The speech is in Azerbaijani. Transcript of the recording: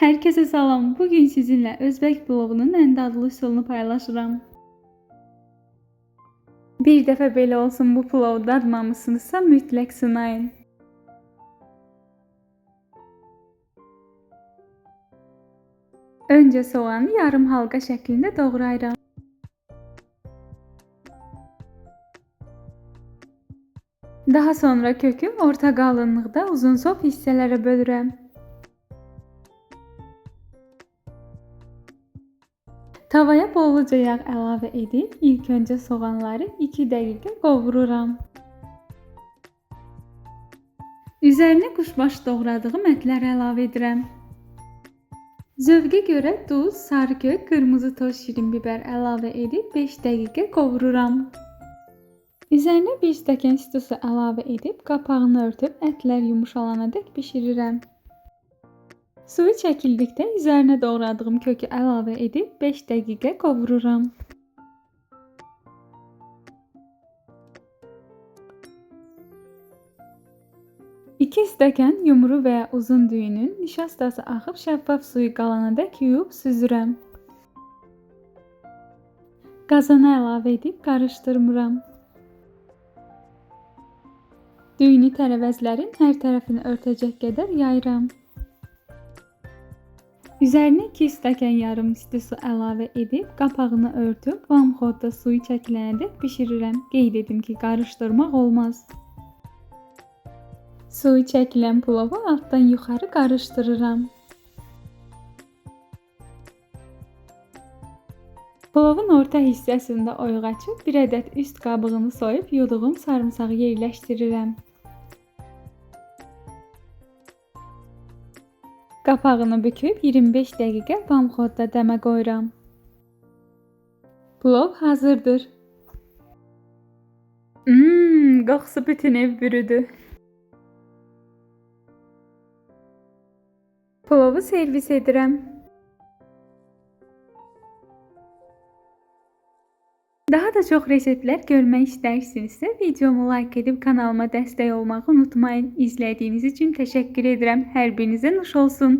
Herkese salam. Bugün sizinle Özbek pilavının en dadlı üsulunu paylaşıram. Bir dəfə belə olsun bu pilavı dadmamışsınızsa mütləq sınayın. Öncə soğanı yarım halqa şəklində doğrayıram. Daha sonra kökü orta qalınlıqda uzunsov hissələrə bölürəm. Tavaya bolluca yağ əlavə edib ilk öncə soğanları 2 dəqiqə qovururam. Üzərinə kuşbaşı doğradığım ətləri əlavə edirəm. Zövqə görə duz, sarı kök, qırmızı toz şirin biber əlavə edib 5 dəqiqə qovururam. Üzərinə 1 stəkan su əlavə edib qapağını örtüb ətlər yumşalanadək bişirirəm. Suyu çəkildikdə üzərinə doğradığım kökü əlavə edib 5 dəqiqə qovururam. İki stəkan yumru veya uzun düyünün nişastası axıb şəffaf suyu qalanadək yuyub süzürəm. Qazana əlavə edib qarışdırmıram. Düyünü tərəvəzlərin hər tərəfini örtəcək qədər yayıram. Üzərinə 2 stəkan yarım isti su əlavə edib qapağını örtüb vamxodda suyu çəkilənədək bişirirəm. Qeyd edim ki, qarışdırmaq olmaz. Suyu çəkilən pilavı altdan yuxarı qarışdırıram. Pilavın orta hissəsində oyuq açıb 1 ədəd üst qabığını soyub yuduğum sarımsağı yerləşdirirəm. Qapağını büküb 25 dəqiqə vamxodda dəmə qoyuram. Plov hazırdır. Mmm, qoxusu bütün ev bürüdü. Pilavı servis edirəm. Daha da çox reseptlər görmək istərsinizsə, videomu like edib kanalıma dəstək olmağı unutmayın. İzlədiyiniz üçün təşəkkür edirəm. Hər birinizə nuş olsun.